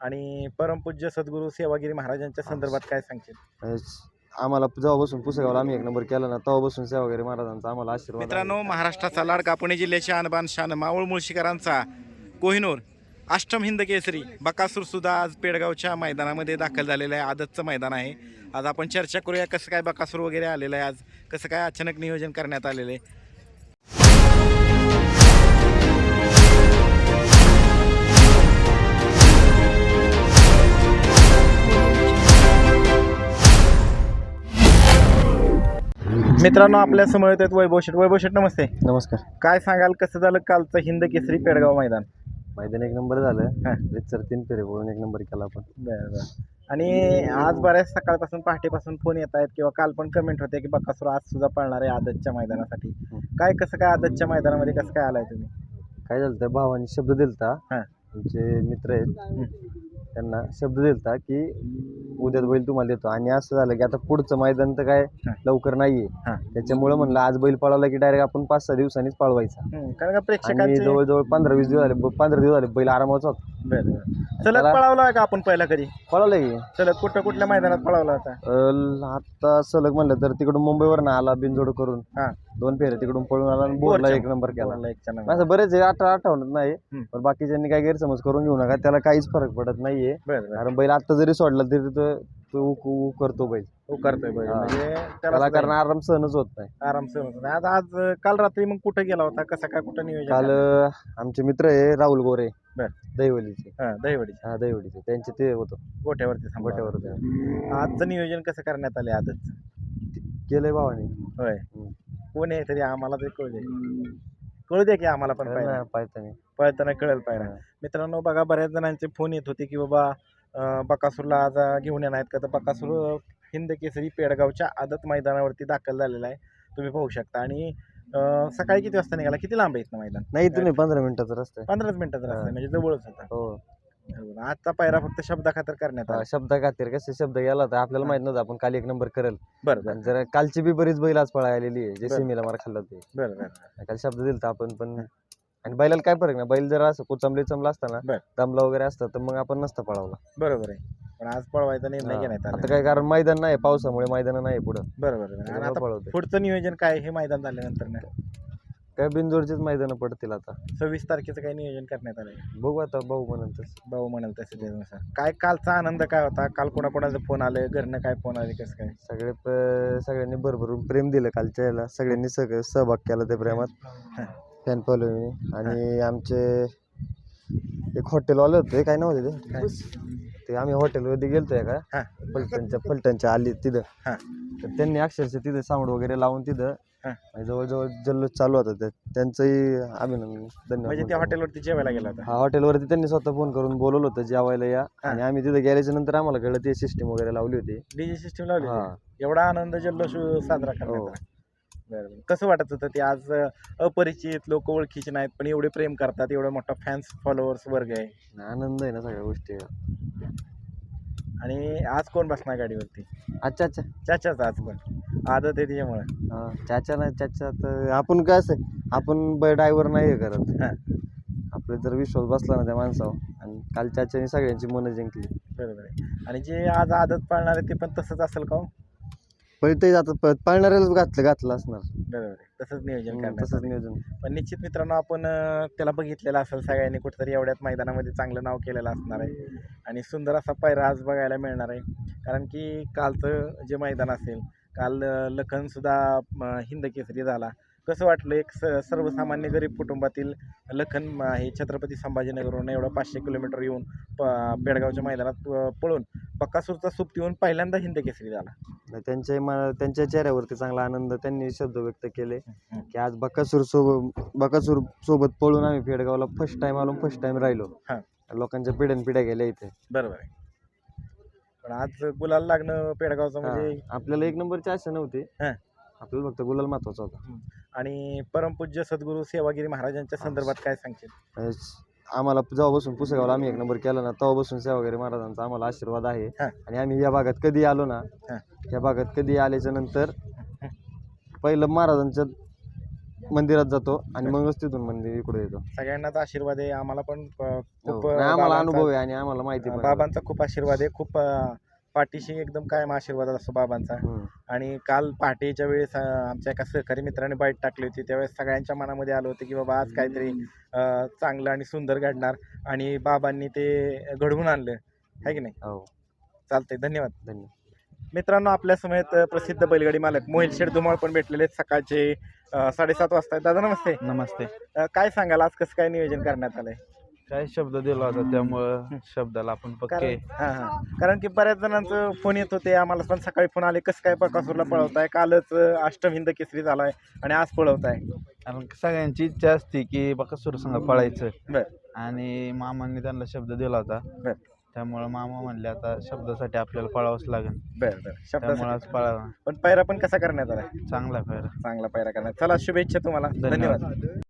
आणि परमपूज्य सद्गुरू सेवागिरी महाराजांच्या संदर्भात काय सांगशील? अं, आम्हाला जेव्हापासून पुसेगावला आम्ही एक नंबर केला ना तेव्हापासून सेवा वगैरे महाराजांचा आम्हाला आशीर्वाद. मित्रांनो महाराष्ट्राचा लाडका पुणे जिल्ह्याचे आणबान शान मावळ मुळशीकरांचा कोहिनूर अष्टम हिंद केसरी बकासूर सुद्धा आज पेडगावच्या मैदानामध्ये दाखल झालेलं आहे आदतचं मैदान आहे. आज आपण चर्चा करूया कसं काय बकासूर वगैरे आलेलं आहे आज कसं काय अचानक नियोजन करण्यात आलेलं आहे. मित्रांनो आपल्यासमोर येत आहेत वैभव शेट वैभव शेट नमस्ते. नमस्कार. काय सांगाल कसं झालं कालचं हिंद केसरी पेडगाव मैदान? मैदान एक नंबर झालं. हा. रितसर तीन फेरे बोलून एक नंबर केला आपण. बरं बरं. आणि आज बऱ्याच सकाळपासून पहाटेपासून फोन येत आहेत किंवा काल पण कमेंट होते की बकासूर आज सुद्धा पळणार आहे आदतच्या मैदानासाठी. काय कसं काय आदतच्या मैदानामध्ये कसं काय आलाय तुम्ही? काय झालं भावाने शब्द दिलता. हा. आमचे मित्र आहेत. त्यांना शब्द दिलता की उद्याच बैल तुम्हाला देतो आणि असं झालं की आता पुढचं मैदान तर काय. लवकर नाहीये हा. त्याच्यामुळं म्हणलं आज बैल पळवला की डायरेक्ट आपण पाच सहा दिवसांनीच पळवायचा कारण का आणि प्रेक्षकांचे जवळजवळ पंधरा वीस दिवस झाले पंधरा दिवस झाले बैल आरामात होता बरं बरं. सलग त्याला- पळावला का आपण पहिला कधी पळवलं की सलग कुठं कुठल्या मैदानात पळावला होता अं, आता सलग म्हणलं तर तिकडून मुंबईवर ना आला बिनजोड करून हा. दोन फेरे तिकडून पळून आला आणि बोर्डला एक नंबर केला. असं बरेच अठरा आठवणत नाही. पण बाकीच्यांनी काही गैरसमज करून घेऊ नका त्याला काहीच फरक पडत नाहीये बरं बरं कारण बैल आता जरी सोडला तरी तो तो करतो बैल हो करतोय बैल. हा. म्हणजे त्याला त्याला कारण आराम सहनच होत नाही आराम सहन होत नाही. आता आज काल रात्री मग कुठे गेला होता कसं काय कुठं नियोजन काल झालं? अं, आमचे मित्र आहे राहुल गोरे बर. दहिवलीचे हा दहीवडी हा दहिवलीचे त्यांचे ते होतं गोठ्यावरती होता. गोट्यावर होते. आजचं नियोजन कसं करण्यात आले आजच केलंय भावाने होय. कोण आहे तरी आम्हाला ते कळू दे कळू दे की आम्हाला पण पाहिजे पळताना कळेल पाहिजे. मित्रांनो बघा बऱ्याच जणांचे फोन येत होते की बाबा अं, बकासूरला आज घेऊन येणार आहेत का तर बकासूर हिंद केसरी पेडगावच्या आदत मैदानावरती दाखल झालेला आहे. तुम्ही पाहू शकता. आणि अं, सकाळी किती वाजता निघाला? किती लांब आहे इथनं मैदान? नाही तुम्ही पंधरा मिनिटाचा रस्ता आहे. पंधराच मिनिटाचा रस्ता आहे, म्हणजे जवळच होता. हो. बरोबर. आजचा पायरा फक्त शब्दा खातर करण्यात आला. शब्द खातीर कसे? शब्द गेला होता. आपल्याला. माहीत नव्हतं आपण काल एक नंबर करेल. बरं बरं. जरा कालची बी बरीच बैल आज पळा आलेली आहे जे बरं. सेमीला मार खाल्ला ते. बरं बरं काल शब्द दिलता आपण पण आणि बैलाला काय फरक नाही. बैल जर असं कुचंबले चमला असताना बर. दमला वगैरे असतं तर मग आपण नसतं पळावला. बरोबर आहे. पण आज पळवायचा निर्णय हा. घेण्यात आला आता काय कारण मैदान नाही पावसामुळे मैदान नाही पुढं. बरोबर. आणि आता पळवते पुढचं नियोजन काय हे मैदान झाल्यानंतर ना. काय बिनजोडचीच मैदान पडतील आता. सव्वीस तारखेचं काय नियोजन करण्यात आलंय? बघू आता भाऊ म्हणत भाऊ म्हणाल तसे त्यानुसार. काय कालचा आनंद काय होता? काल कोणाकोणाचा फोन आले घरनं काय फोन आले? कसं काय? सगळे प- सगळ्यांनी भरभरून प्रेम दिलं कालच्या याला सगळ्यांनी सगळं सहभाग केला त्या प्रेमात. फॅन फॉलोईंग आणि आमचे एक हॉटेलवाले होते. काय नाव होते ते. काय? ते आम्ही हॉटेलवरती गेलतोय का हा. पलटणच्या पलटणच्या आली तिथं हा. तर त्यांनी अक्षरशः तिथं साऊंड वगैरे लावून तिथं हा. आणि जवळजवळ जल्लोष चालू होता ते त्यांचंही अभिनंदन म्हणजे धन्यवाद त्या हॉटेलवरती जेवायला गेला होता हा हॉटेलवरती त्यांनी स्वतः फोन करून बोलवलं होतं जेवायला या हा. आणि आम्ही तिथं गेल्याच्यानंतर आम्हाला कळलं ते सिस्टीम वगैरे लावली होती डीजे सिस्टम लावली हा होती. एवढा आनंद जल्लोष साजरा करण्यात हो. आला बरं बरं. कसं वाटत होतं ते आज अपरिचित लोक ओळखीचे नाहीत पण एवढे प्रेम करतात एवढा मोठा फॅन्स फॉलोअर्स वर्ग आहे. आनंद आहे ना सगळ्या गोष्टी. आणि आज कोण बसणार गाडीवरती? अच्छा अच्छा चाचाच आज पण आदत आहे त्याच्यामुळे हा, चाचा नाही चाचा तर आपण काय असं आपण ड्रायव्हर नाही हे करत. हा. आपले जर विश्वास बसला ना त्या माणसावर आणि काल चाच्याने सगळ्यांची मनं जिंकली. बरोबर आहे. आणि जे आज आदत पाळणार आहे ते पण तसंच असेल का हो? पण ते आता प- पाळणाऱ्यालाच घातलं घातलं असणार. बरोबर आहे. तसंच नियोजन हम्म, तसंच. नियोजन. पण निश्चित मित्रांनो आपण अं, त्याला बघितलेलं असेल सगळ्यांनी कुठेतरी एवढ्यात मैदानामध्ये चांगलं नाव केलेलं असणार आहे. आणि सुंदर असा पायरा आज बघायला मिळणार आहे. कारण की कालचं जे मैदान असेल काल अं, लखनसुद्धा अं, हिंद केसरी झाला. कसं वाटलं एक स सर्वसामान्य गरीब कुटुंबातील लखन अं, हे छत्रपती संभाजीनगरवरून एवढं पाचशे किलोमीटर येऊन प बेळगावच्या मैदानात अं, पळून बक्कासूरचा सुप्त येऊन पहिल्यांदा हिंद केसरी झाला. त्यांच्या म- त्यांच्या चेहऱ्यावरती चांगला आनंद त्यांनी शब्द व्यक्त केले. की आज बकासूर सोबत बकासूर सोबत पळून आम्ही पेडगावला फर्स्ट टाइम आलो फर्स्ट टाइम राहिलो. हा. लोकांच्या पिढ्यान पिढ्या गेल्या इथे. बरोबर आहे. पण आज गुलाल लागणं पेडगावचं हा. म्हणजे आपल्याला एक नंबरची आशा नव्हती. हा. आपल्याला फक्त गुलाल महत्त्वाचा होता. आणि परमपूज्य सदगुरू सेवागिरी महाराजांच्या संदर्भात काय सांगशील? अं, आम्हाला जेव्हापासून पुसेगावला आम्ही एक नंबर केला ना तेव्हापासून सेवा वगैरे महाराजांचा आम्हाला आशीर्वाद आहे हा. आणि आम्ही या भागात कधी आलो ना हा. या भागात कधी आल्याच्यानंतर पहिलं महाराजांच्या मंदिरात जातो आणि मगच तिथून मंदिर इकडे येतो सगळ्यांनाच आशीर्वाद आहे आम्हाला पण अं, खूप हो. नाही, आम्हाला बाबांचा- अनुभव आहे आणि आम्हाला माहिती पण आहे. बाबांचा खूप आशीर्वाद आहे खूप अं, पाठीशी एकदम कायम आशीर्वाद असतो बाबांचा. आणि काल पहाटेच्या वेळेस आमच्या एका सहकारी मित्राने बाईट टाकली होती. त्यावेळेस सगळ्यांच्या मनामध्ये आलं होतं की बाबा आज काहीतरी चांगलं आणि सुंदर घडणार. आणि बाबांनी ते घडवून आणलं. आहे की नाही? हो. चालतंय. धन्यवाद. धन्यवाद. मित्रांनो आपल्या समेत प्रसिद्ध बैलगाडी मालक मोहिल शेठ धुमाळ पण भेटलेले आहेत सकाळचे साडेसात वाजता. दादा नमस्ते. नमस्ते. काय सांगाल? आज कसं काय नियोजन करण्यात आलंय? काय शब्द दिला होता त्यामुळं शब्दाला आपण पक्के. कारण हां हां. कारण की बऱ्याच जणांचं फोन येत होते आम्हाला पण सकाळी फोन आले कसं काय बकासूरला पळवताय कालच अं, अष्टम हिंद केसरी झालाय आणि आज पळवताय. कारण सागळ्यांची इच्छा असते की बकासूर संघ पळायचं. बर. आणि मामांनी त्यांना शब्द दिला होता. बर. त्यामुळं मामा म्हणले आता शब्दासाठी आपल्याला पळावंच लागेल. बर बर. त्यामुळे शब्द आज पळावा. पण पायरा पण कसा करण्यात आला चांगला फेर चांगला पायरा करण्यात. चला शुभेच्छा तुम्हाला. धन्यवाद. धन्यवाद.